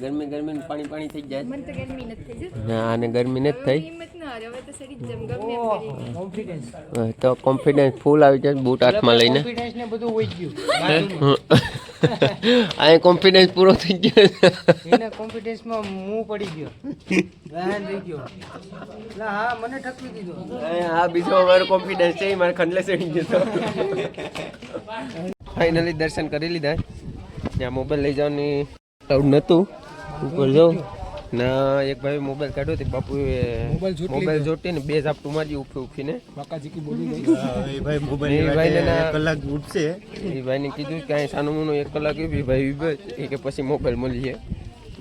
ગરમી ગરમી પાણી પાણી થઈ જાય. મને તો ગરમી નથી થઈ ના અને ગરમી નથી થઈ. હિંમત ના હારે. હવે તો સડી જમ ગમે કોન્ફિડન્સ તો કોન્ફિડન્સ ફૂલ આવી જાય બૂટ હાથમાં લઈને. કોન્ફિડન્સ ને બધું વહી ગયું. આ કોન્ફિડન્સ પૂરો થઈ ગયો. એના કોન્ફિડન્સમાં હું પડી ગયો. બહેન થઈ ગયો. એટલે હા મને ઠકવી દીધો. આ બીજો વાર કોન્ફિડન્સ છે એ મારે ખંડલે ચડી ગયો ફાઇનલી દર્શન કરી લીધા. ત્યાં મોબાઈલ લઈ જવાની નહોતું. ઉપર જાઉં ના એક ભાઈ મોબાઈલ કાઢ્યો તે બાપુ મોબાઈલ જોટી ને બે ઝાપટું મારી ઉફી ઉફીને. બાકાજીકી બોલી ગઈ. એ ભાઈ મોબાઈલ ભાઈને કલાક ઉઠશે એ ભાઈને કીધું કે અહીં સાનું મુનું એક કલાક એવી ભાઈ વિભે એ કે પછી મોબાઈલ મળીએ.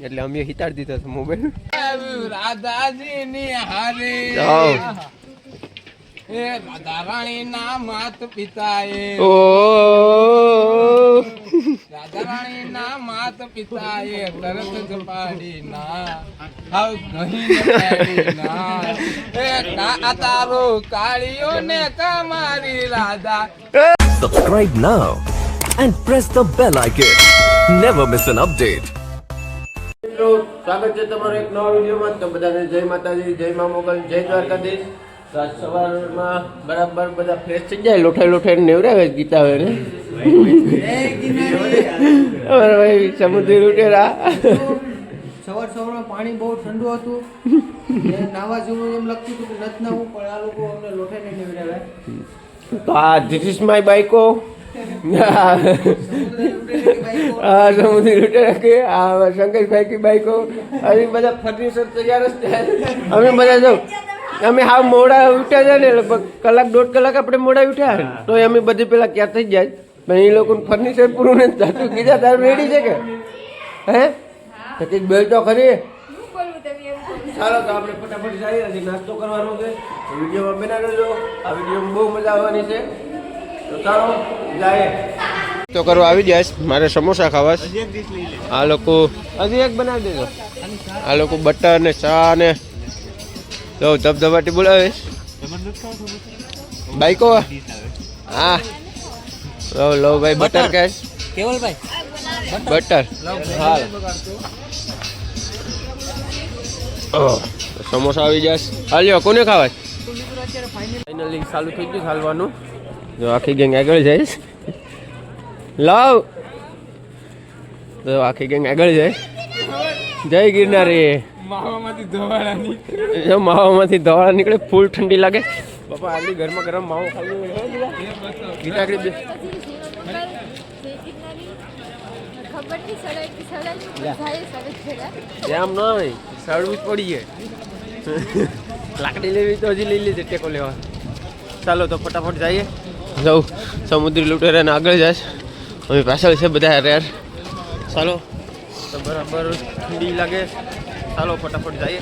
એટલે અમે હિતાડી દીધા હતો મોબાઈલ રાધાજીની હારે. જાઓ. એ રાધા રાણીના માત પિતાએ ઓ રાધા રાણીના માત પિતાએ તરત જ પાડી ના હાવ નહીં ના એ કા તારો કાળીઓ ને કમારી Radha Subscribe now and press the bell icon. Never miss an update. સ્વાગત છે તમારો એક નવા વિડીયોમાં તો બધાને જય માતાજી જય મા મોગલ જય દ્વારકાધીશ તો આજ સવારમાં બરાબર બધા ફ્રેશ થઈ જાય લોઠાઈ લોઠાઈ નેવરાવે ગીતા હોય ને? અમારા ભાઈ સમુદ્રી લૂંટેરા. સવાર સવારમાં પાણી બહુ ઠંડુ હતું. નાવા જેવું એમ લાગતું હતું કે નથી નાવું પણ આ લોકો અમને તો આ ધીસ ઇઝ માય બાઈકો. આ સમુદ્રી લૂંટેરા કે આ શંકરભાઈ કી બાઈકો. આવી બધા ફર્નિચર તૈયાર જ અમે બધા અમે હાવ મોડા ઉઠ્યા છે ને લગભગ કલાક દોઢ કલાક આપણે મોડા ઉઠ્યા તો અમે બધી પેલા ક્યાં થઈ જાય. પણ એ લોકોનું ફર્નિચર પૂરું નથી થતું. કીધા તારું રેડી છે કે? હે? પછી બે બેલ તો ખરી? ચાલો તો આપણે ફટાફટ જઈએ. હજી નાસ્તો કરવાનો છે. વિડીયોમાં બનાવી રહેજો આ વિડીયોમાં બહુ મજા આવવાની છે. તો ચાલો જાય તો કરવા આવી જાય. મારે સમોસા ખાવા આ લોકો હજી એક બનાવી દેજો. આ લોકો બટર ને ચા ને તો ધબધબાટી બોલાવે બાઈકો હા. લો લો ભાઈ બટર. કેશ કેવલભાઈ બટર. હાલ. સમોસા આવી જશે. હાલ્યો કોને ખાવા ફાઇનલી ચાલુ થઈ ગયું ચાલવાનું જો આખી ગેંગ આગળ જઈશ. લાવ. તો આખી ગેંગ આગળ જાય જય ગિરનારી. માવામાંથી ધોવાડાની જો માવામાંથી ધોવાળા નીકળે ફૂલ ઠંડી લાગે. બાપા આટલી ઘરમાં ગરમ માવો ખાલી ગીતાકડી બે જય ગિરનારી. ખબર નહીં સડાય કે સડાય જાય એમ નહીં સડવું જ પડીએ લાકડી લેવી તો હજી લઈ લીધી ટેકો લેવા. ચાલો તો ફટાફટ જઈએ. જવું સમુદ્રી લૂંટેરાને આગળ જાય અમે પાછળ છે બધા રેર ચાલો. તો બરાબર ઠંડી લાગે. ચાલો ફટાફટ જઈએ.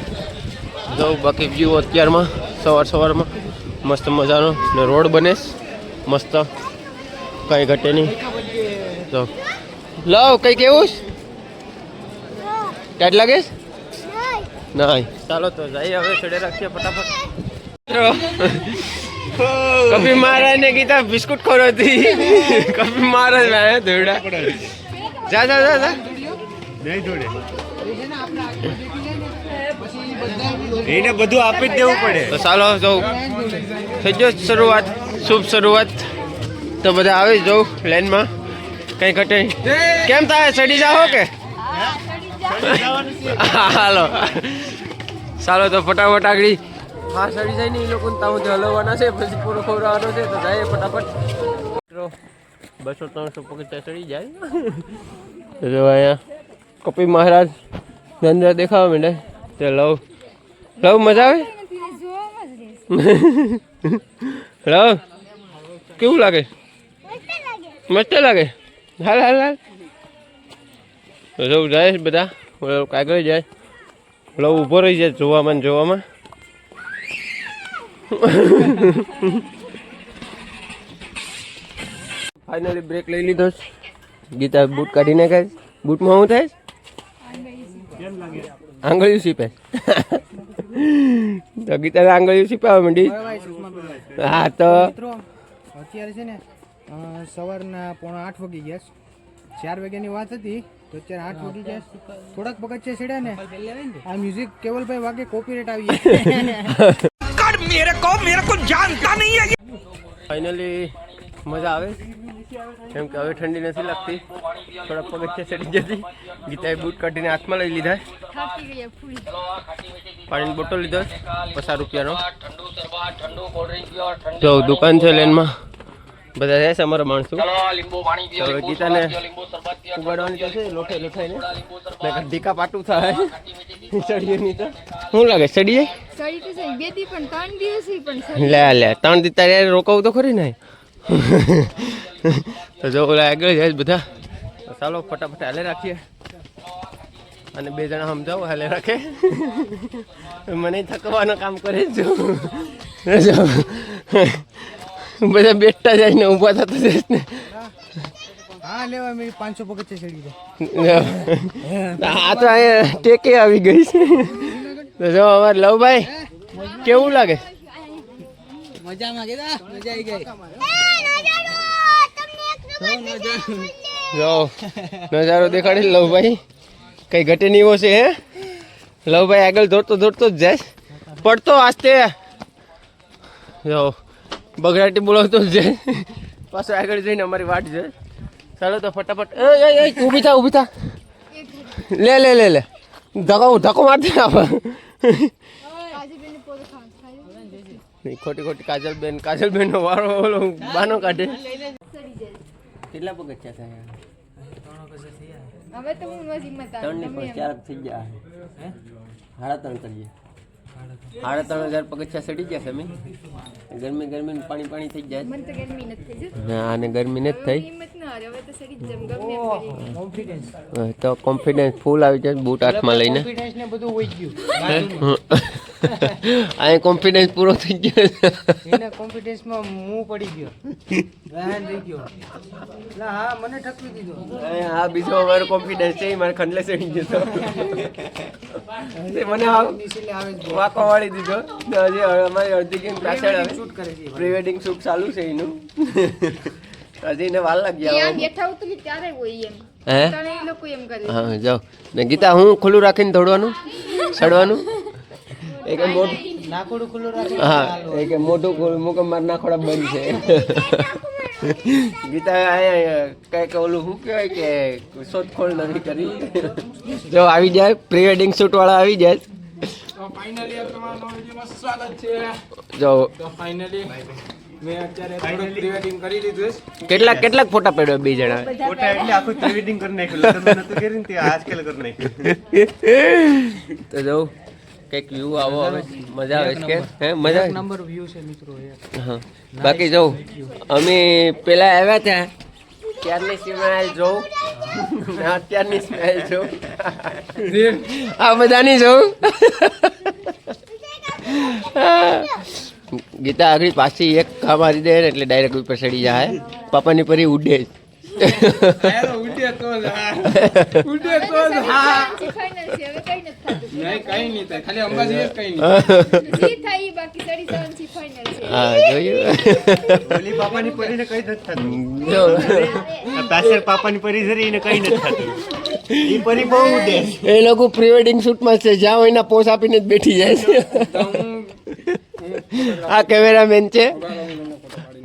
જો બાકી વ્યૂ અત્યારમાં સવાર સવારમાં મસ્ત મજાનો ને રોડ બને મસ્ત. કાંઈ ઘટે નહીં. તો લવ કંઈ કેવું છે ટાઈટ લાગે ના નહીં ચાલો તો જઈએ હવે છેડે રાખીએ ફટાફટ. કભી મહારાજ ને કીધા બિસ્કુટ ખોરો હતી કભી મહારાજ મેં દોડા જા જા જા જા. નહીં જોડે એને બધું આપી જ દેવું પડે. તો ચાલો જવું. થઈ ગયો શરૂઆત, શુભ શરૂઆત. તો બધા આવી જવું લાઈનમાં. કંઈ ઘટે કેમ થાય ચડી જાઓ કે? હાલો. ચાલો, તો ફટાફટ આગળ. હા, સડી જાય ને એ લોકો તાવું હલવાના છે, પછી પૂરો ખવડાવવાનો છે, તો જાય ફટાફટ. બસો ત્રણસો પગથિયા ચડી જાય. જો અહીંયા કપિલ મહારાજ નંદ્ર દેખાવા માંડે તે લવ. લવ મજા આવે. લવ. કેવું લાગે? મસ્ત લાગે. હાલ હાલ હાલ. તો જવું જાય બધા. કાગળ જાય. લવ ઊભો રહી જાય જોવામાં ને જોવામાં. ફાઇનલી બ્રેક લઈ લીધો છે. ગીતા બૂટ કાઢી નાખે બૂટમાં શું થાય આંગળીયું સીપે. તો ગીતા આંગળી શીખવા માંડી. હા તો અત્યારે છે ને સવારના પોણા આઠ વાગી ગયા ચાર વાગ્યાની વાત હતી તો અત્યારે આઠ વાગી જાય થોડાક પગથિયા ચડ્યા ને આ મ્યુઝિક કેવલભાઈ વાગે કોપીરેટ આવી જાય. ફાઇનલી મજા આવે. કેમ કે હવે ઠંડી નથી લાગતી. થોડાક પગથિયા ચડી જતી. ગીતાએ બૂટ કાઢીને હાથમાં લઈ લીધા. ગયા પાણીની બોટલ લીધો પચાસ રૂપિયાનો. જો દુકાન છે લેનમાં. બધા છે અમારા માણસો. હવે ગીતાને ઉગાડવાની થશે લોઠે લોઠાઈને. નકર ધીકા પાટું થાય. ચડીએ તો. શું લાગે ચડીએ? સડી તો છે બે દી પણ ત્રણ દિવસ પણ સડી લે લે ત્રણ દી તારે રોકાવું તો ખરી ને. તો જો ઓલા આગળ જાય બધા. ચાલો ફટાફટ હાલે રાખીએ. અને બે જણા સમજાવો હાલે રાખે. મને થકવાનું કામ કરે જો. બધા બેઠતા જાય ને ઊભા થતા જાય ને. હા લેવા મેં પાંચસો પગથિયા ચડી જાય આ તો અહીંયા ટેકે આવી ગઈ છે. તો જો અમારે લવભાઈ કેવું લાગે? મજામાં ગયા? મજા આવી ગઈ. જો નજારો. દેખાડી લવભાઈ કઈ ઘટે નહીં છે હે? લવભાઈ આગળ દોડતો દોડતો જ જાય. પડતો આસ્તે જો, બગડાટી બોલાવતો જ જાય. પાછો આગળ જઈને અમારી વાટ જાય. ચાલો તો ફટાફટ. એ ઊભી થા ઊભી થા. લે લે લે લે. ધક્કો ધક્કો મારતી ખાયું ખોટી ખોટી કાજલબેન, કાજલબેનનો વારો ઓલો બાનો કાઢે. કેટલા પગથિયા થયા? હવે તો હું મજીમાં મતા ત્રણની. ચાર થઈ ગયા. સાડા ત્રણ કરીએ સાડા ત્રણ હજાર પગથિયા સડી ગયા છે ગરમી ગરમી પાણી પાણી થઈ જાય. મને તો ગરમી નથી થઈ. ના અને ગરમી નથી થઈ. તો કોન્ફિડન્સ ફૂલ આવી જાય બૂટ હાથમાં લઈને. કોન્ફિડન્સ ને બધું હોય ગયું. અહીં કોન્ફિડન્સ પૂરો થઈ ગયો એના કોન્ફિડન્સમાં હું પડી ગયો. ગાયન રહી ગયો. એટલે હા મને ઠકવી દીધો. અહીં આ બીજો મારો કોન્ફિડન્સ છે એ મારે ખંડલે ચડી ગયો મને આ આવે વાંકો વાળી દીધો. હજી અમારી અડધી ગેમ પાછળ આવે. શૂટ કરે છે પ્રી વેડિંગ શૂટ ચાલુ છે એનું. હજી એને વાર લાગી ત્યાં બેઠા ઉતરી ત્યારે હોય એમ. હે? તને એ લોકો એમ કરે. હા જાઓ. ને ગીતા હું ખુલ્લું રાખીને દોડવાનું? ચડવાનું? એક મોટું નાકોડું ખુલ્લું રાખે હા એક મોટું ખુલ્લું મુકમ માર નાખોડા બંધ છે. ગીતા આયા કંઈક ઓલું શું કહેવાય કે શોધખોળ નથી કરી. જો આવી જાય પ્રી વેડિંગ શૂટ વાળા આવી જાય. તો ફાઇનલી તમારા નવા વિડીયોમાં સ્વાગત છે. જો. ફાઇનલી કેટલાક કેટલાક ફોટા પડ્યો બે જણા? ફોટા એટલે આખું ટ્રેડિંગ કરી નાખ્યું. લગ્ન નતું કર્યું તે આજકાલ કરી નાખ્યું. તો જો. કંઈક વ્યૂ આવો આવે મજા આવે છે કે? હે મજા આવે? નંબર વ્યૂ છે મિત્રો હા. બાકી જો અમે પેલા આવ્યા હતા ત્યારની સ્મેલ જો. ને અત્યારની સ્મેલ જો. આ બધાની જો. ગીતા આગળ પાછી એક ખા મારી દે એટલે ડાયરેક્ટ ઉપર ચડી જાય. પાપાની પરી ઉડે. ઉડે તો ઉડે તો જ હા. એ લોકો પ્રી વેડિંગ શૂટમાં છે. જ્યાં હોય એના પોસ આપીને જ બેઠી જાય છે. આ કેમેરામેન છે.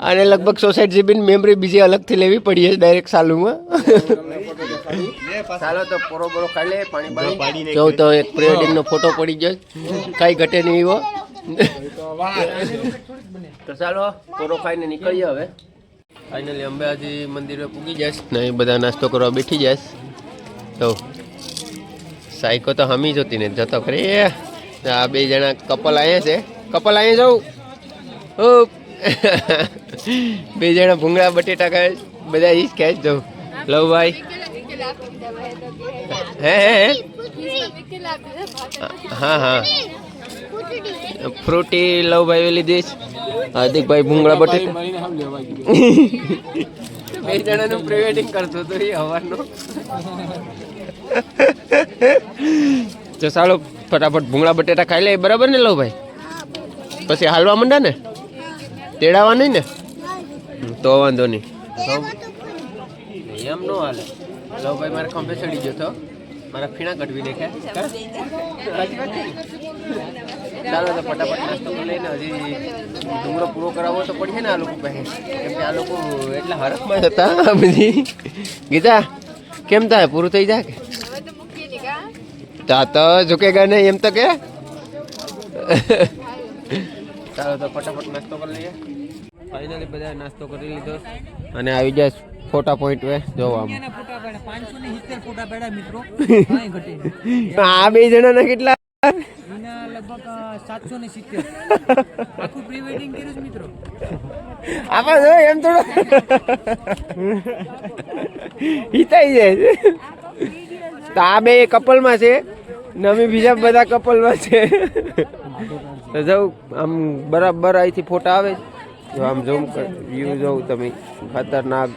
અને લગભગ સોસાયટી જીબીની મેમરી બીજી અલગથી લેવી પડી છે ડાયરેક્ટ સાલુમાં. ચાલો તો પોરો બોરો ખાઈ લે પાણી પાડી પાણી. જો તો એક પ્રી વેડિંગ ફોટો પડી ગયો. કાંઈ ઘટે નહીં એવો. તો ચાલો પોરો ખાઈને નીકળીએ હવે. ફાઇનલી અંબાજી મંદિરે પૂગી જઈશ ને બધા નાસ્તો કરવા બેઠી જઈશ. તો સાયકો તો હમી જોતી ને જતો કરે આ બે જણા કપલ આવ્યા છે. કપલ અહીંયા જવું ઓ બે જણા ભૂંગળા બટેટા ખાય બધા ઈ જ ખાય જવું લવ ભાઈ. હે હે હે? ફ્રૂટી લવ ભાઈ લીધી હાર્દિકભાઈ ભૂંગળા બટેટા. બે જણાનું પ્રિવેડિંગ કરતો હતો એ હવાનો તો ચાલો ફટાફટ ભૂંગળા બટેટા ખાઈ લે બરાબર ને લવ ભાઈ? પછી હાલવા માંડે ને? તેડાવા નહીં ને? તો વાંધો નહીં. એમ નો હાલે. લો ભાઈ મારે ખંભે ચડી ગયો તો. મારા ફીણા કટવી દેખે. ચાલો તો ફટાફટ નાસ્તો કરી લઈને હજી ડુંગળો પૂરો કરાવવો તો પડશે ને આ લોકો પાસે. કેમ કે આ લોકો એટલા હરખમાં હતા બધી. ગીતા કેમ થાય પૂરું થઈ જાય કે? તા તો મૂકીએ ને કા? તા તો ઝુકેગા નહીં એમ તો કે. ચાલો તો ફટાફટ નાસ્તો કરી લઈએ. ફાઇનલી બધા નાસ્તો કરી લીધો. અને આવી જાય ફોટા પોઈન્ટ વે જો આમ. ફોટા પડ્યા? પાંચસો ને સિત્તેર ફોટા પડ્યા મિત્રો. કાંઈ ઘટે નહીં. આ બે જણાના કેટલા? એના લગભગ સાતસો ને સિત્તેર. આખું પ્રી વેડિંગ કર્યું છે મિત્રો. આપા જો એમ થોડો. હિતાઈ જાય. તો આ બે કપલમાં છે ને અમે બીજા બધા કપલમાં છે. તો જવું આમ બરાબર અહીંથી ફોટા આવે જો. આમ જોઉં વ્યૂ જોઉં, તમે ખતરનાક.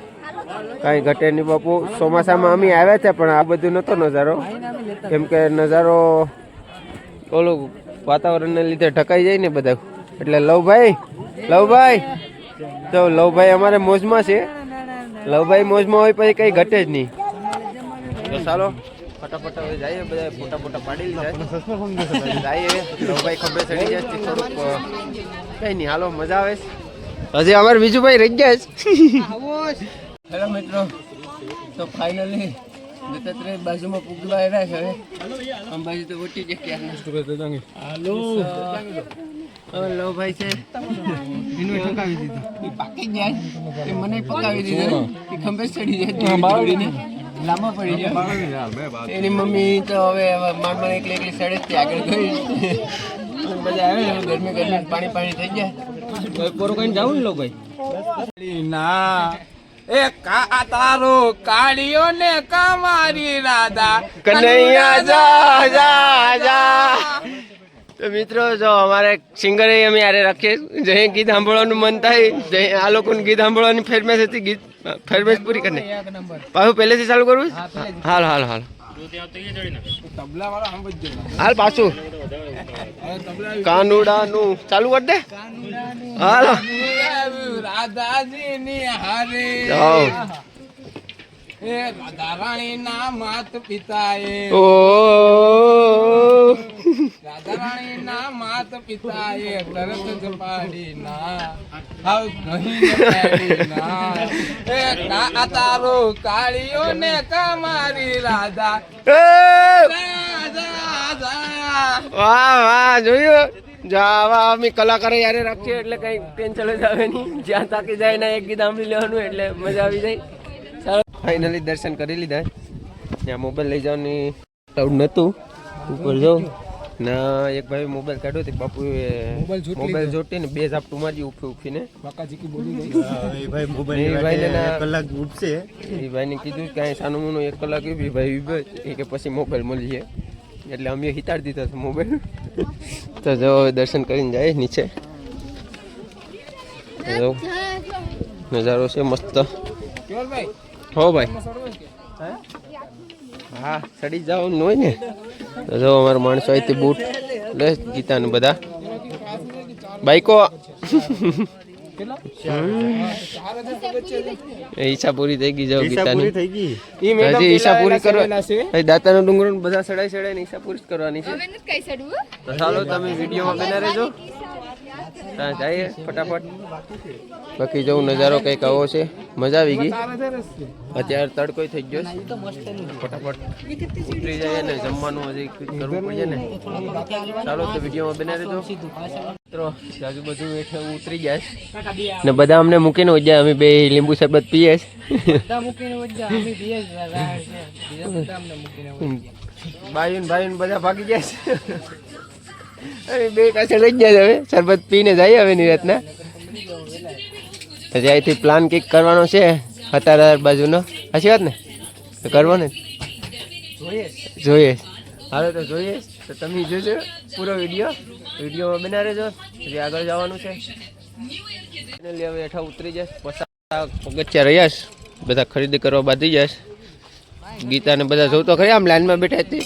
કાંઈ ઘટે નહીં. બાપુ, ચોમાસામાં અમે આવ્યા છે, પણ આ બધું નહોતો નજારો. કેમ કે નજારો ઓલું વાતાવરણને લીધે ઢકાઈ જાય ને બધા. એટલે લવભાઈ લવભાઈ. તો લવભાઈ અમારે મોજમાં છે. લવભાઈ મોજમાં હોય, પછી કંઈ ઘટે જ નહીં. ચાલો. ફટાફટ હવે જઈએ બધા ફોટા ફોટા પાડી લીધા. જઈએ લવભાઈ ખબર ચડી જાય થોડુંક કઈ કંઈ નહીં હાલો મજા આવે હજી અમારે બીજું ભાઈ રહી ગયા છે. હેલો મિત્રો તો ફાઇનલી દત્તાત્રેય બાજુમાં પૂગવા આવ્યા છે હવે. અંબાજી તો ઉઠી જાય ક્યાં હાલો. હવે ભાઈ છે. એને પકાવી દીધું. એ પાકી જાય મને પકાવી દીધું. એ ખંભે ચડી જાય લાંબા પડી જાય એની મમ્મી તો હવે માંડ માંડ એકલી એકલી સડે આગળ ગઈ. બધા આવે ગરમી ગરમી પાણી પાણી થઈ જાય પોરો કઈ જવું ને ભાઈ ના. એ કા તારો કાળીઓ ને કમારી રાધા? કનૈયા જા જા જા તો મિત્રો જો અમારે સિંગર અમે યારે રાખીએ. જય ગીત સાંભળવાનું મન થાય જય આ લોકોને ગીત સાંભળવાની ફેરમેસ હતી ગીત. ફરમેશ પૂરી કરીને પાછું પહેલેથી ચાલુ કરવું હાલ હાલ હાલ. તબલા વાળો સમજજો હાલ પાછું. કાનુડાનું. ચાલુ કર દે. હાલ. રાધાજી ની હારે. જાઓ. એ રાધા રાણી ના માત પિતા ઓ. રાધા રાણી ના માત પિતા એ તરત જ પાડી હાવ નહીં ના એ કા તારો કાળિયો ને કમારી રાધા? રાધા વાહ વાહ જોયું? જાવા અમે કલાકારો યારે રાખીએ એટલે કઈ ટેન્શન જ આવે નહીં. જ્યાં તાકી જાય ને એક ગીત સાંભળી લેવાનું એટલે મજા આવી જાય. ચાલો. ફાઇનલી દર્શન કરી લીધા. ત્યાં મોબાઈલ લઈ જવાની નહોતું. ઉપર જો ના એક ભાઈ મોબાઈલ કાઢ્યો તે બાપુએ મોબાઈલ જોટી ને બે ઝાપટું મારી ઉફી ઉફીને બાકાજી બોલી ગઈ એ ભાઈને ના- કલાક ઉઠશે. એ ભાઈને કીધું કે અહીં સાનું મુનું એક કલાક ઊભી ભાઈ ઉભે એ કે પછી મોબાઈલ મળી જાય એટલે અમે હિતાડ દીધા છે મોબાઈલ તો જો દર્શન કરીને જાય નીચે. જો નજારો છે મસ્ત. હો ભાઈ. હા? ચડી જવાનું હોય ને. તો જો અમારા માણસો અહીંથી બૂટ લે ગીતા ને બધા. બાઈકો. એ ઈચ્છા પૂરી થઈ ગઈ જાવ ગીતાની. થઈ ગઈ. હજી ઈચ્છા પૂરી કરવા દાતાનો ડુંગરો બધા ચડાઈ સડાઈ ને ઈચ્છા પૂરી કરવાની છે. હવે નથી કઈ ચડવું? તો ચાલો તમે વિડીયોમાં બના રહેજો. ત્યાં જઈએ ફટાફટ. બાકી જવું નજારો કંઈક આવો છે. મજા આવી ગઈ. અત્યારે તડકો થઈ ગયો છે. ફટાફટ ઉતરી જાય ને જમવાનું હજી કરવું પડે ને. ચાલો તો વિડીયોમાં બનાવી રહેજો. મિત્રો આજુ બધું હેઠે ઉતરી જાય ને બધા અમને મૂકીને ઉજ્યા અમે બે લીંબુ શરબત પીએ મૂકીને ને બાયું બધા ભાગી જાય છે. અમે બે રહી ગયા છે હવે. શરબત પીને જઈએ હવે નિરાતના પછી અહીંથી પ્લાન કંઈક કરવાનો છે હતાર બાજુનો. સાચી વાત ને? તો કરવો ને જોઈએ. હાલો તો જોઈએ. તો તમે જોજો પૂરો વીડિયો. વિડીયોમાં બના રહેજો. પછી આગળ જવાનું છે. હવે હેઠા ઉતરી જશ પસાર પગથિયા રહ્યા બધા ખરીદી કરવા બાંધી જશ ગીતાને બધા જોતો ખરી, આમ લાઈનમાં બેઠા હતી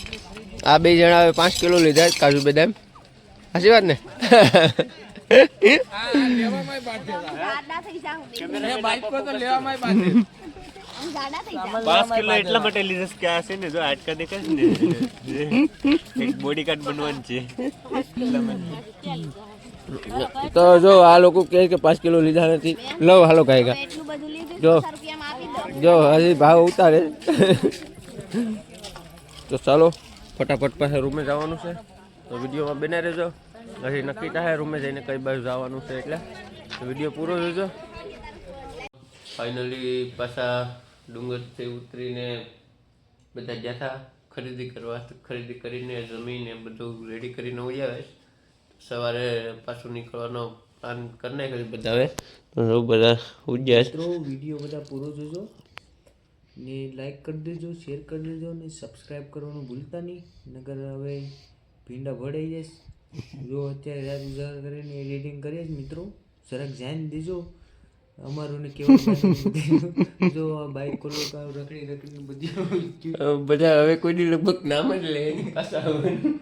આ બે જણા હવે પાંચ કિલો લીધા કાજુ બદામ. સાચી વાત ને પાંચ કિલો એટલા માટે લીધા છે કે આ ને જો હાડકા દેખાય ને કાર્ડ બનવાનું છે તો જો, આ લોકો કે પાંચ કિલો લીધા નથી. લવ હાલો, કાંઈ કા. એટલું બધું લીધું જો. જો, હજી ભાવ ઉતારે. તો ચાલો, ફટાફટ પાસે રૂમે જવાનું છે. તો વિડીયોમાં બને રહેજો. હજી નક્કી થાય રૂમે જઈને કઈ બાજુ જવાનું છે એટલે. તો વીડિયો પૂરો જોજો. ફાઇનલી પાછા ડુંગરથી ઉતરીને બધા ગયા હતા ખરીદી કરવા. ખરીદી કરીને જમીને બધું રેડી કરીને ઉજાવે આવે સવારે પાછું નીકળવાનો પ્લાન કરી નાખ્યો બધા હવે તો બધા ઉજ્યા છે. વીડિયો બધા પૂરો જોજો. ને લાઈક કરી દેજો શેર કરી દેજો ને સબસ્ક્રાઈબ કરવાનું ભૂલતા નહીં. નગર હવે ભીંડા ભળાઈ જઈશ. જો અત્યારે રાત ઉજાગર કરીને એડિટિંગ કરીએ જ મિત્રો જરાક ધ્યાન દેજો. અમારું ને કેવું જો આ બાઈક ખોલો તો રખડી રખડીને બધી બધા હવે કોઈની લગભગ નામ જ લે એની પાસે આવવાનું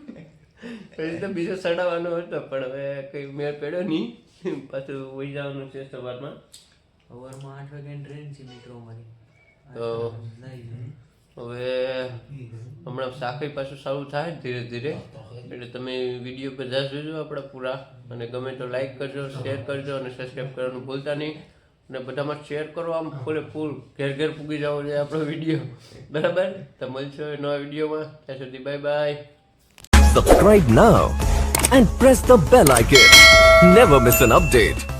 પછી તો બીજો સડાવવાનો હતો પણ હવે કઈ મેળ પડ્યો નહીં. પાછું વહી જવાનું છે સવારમાં. સવારમાં આઠ વાગ્યાની ટ્રેન છે મિત્રો અમારી. તો નહીં હવે હમણાં સાખી પાછું સારું થાય ધીરે ધીરે. એટલે તમે વીડિયો પર બધા જોજો આપણા પૂરા. અને ગમે તો લાઈક કરજો શેર કરજો અને સબસ્ક્રાઈબ કરવાનું ભૂલતા નહીં. અને બધામાં શેર કરો આમ ફૂલે ફૂલ. ઘેર ઘેર પૂગી જવો જોઈએ આપણો વીડિયો બરાબર? તો મળશો નવા વિડીયોમાં ત્યાં સુધી bye bye Subscribe now and press the bell icon never miss an update.